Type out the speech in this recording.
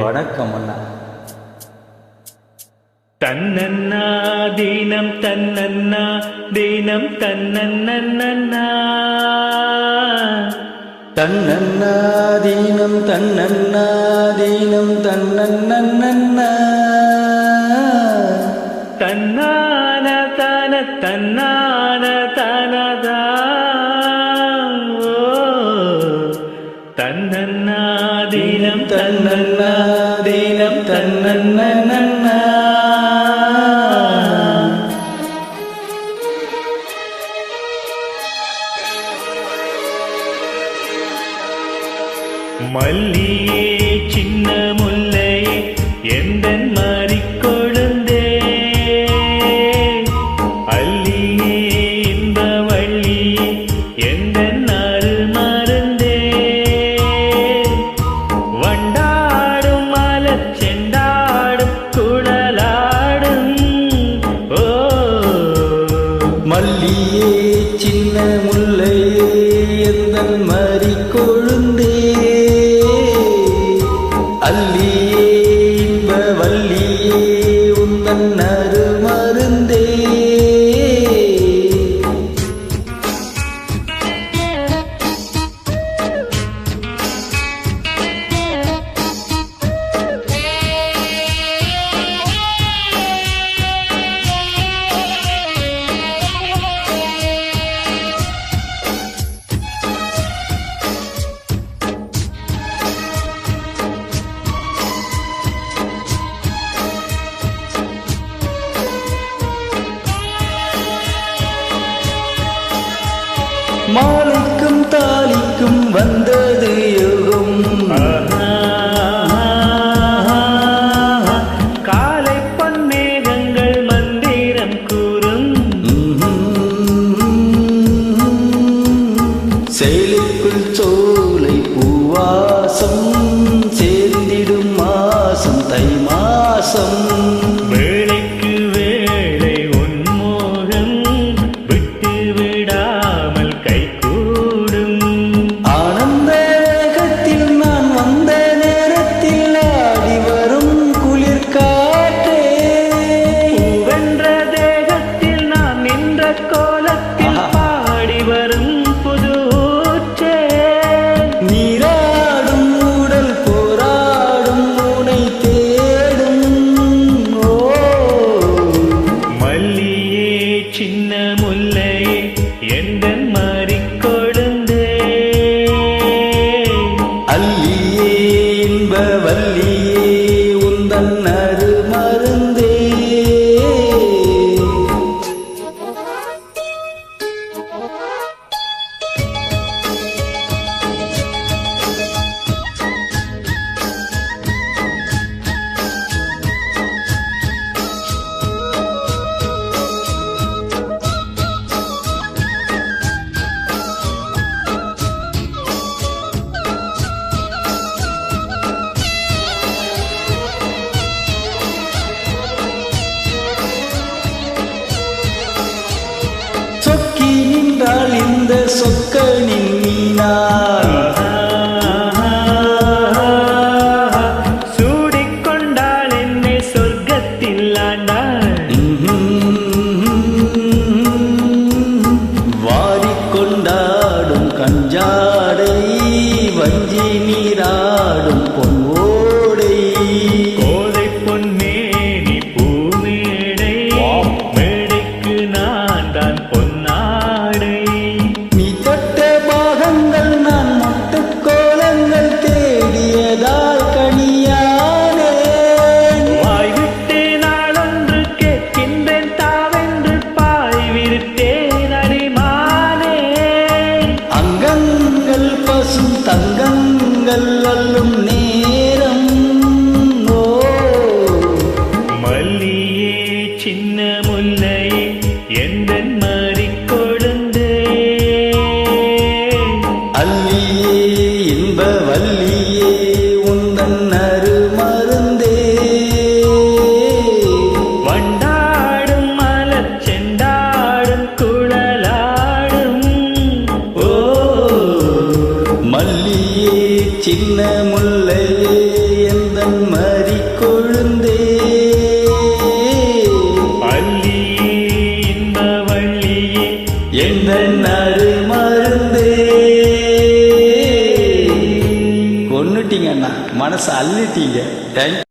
வணக்கம் அண்ணா தன்னன்னா தீனம் தன்னன்னா தீனம் தன்னன்னா தன்னன்னாதீனம் தன்னன்னாதீனம் தன்னன்னன்னா. தன்னான தன தன்னான தனதா. தன்னன்னா தீனம் தன்னண்ணா தன்னன்னாதீனம் தன்னண்ணா மல்லியே சின்ன முல்லையே எந்த முல்லையே எந்தன் மறி கொழுந்தே? அல்லியே இன்ப வல்லியே உந்தன் அருள் மாலைக்கும் தாலிக்கும் வந்தது யுகம். காலை பொன்மேகங்கள் மந்திரம் கூறும். செயலுக்குள் வஞ்சி நீராடும் பொன் 情感 மல்லியே சின்ன முல்லையே எந்தன் மறி கொழுந்தே? பள்ளியே இந்த வள்ளியே எந்தன் அரு மனசை அள்ளிட்டீங்க. தேங்க்யூ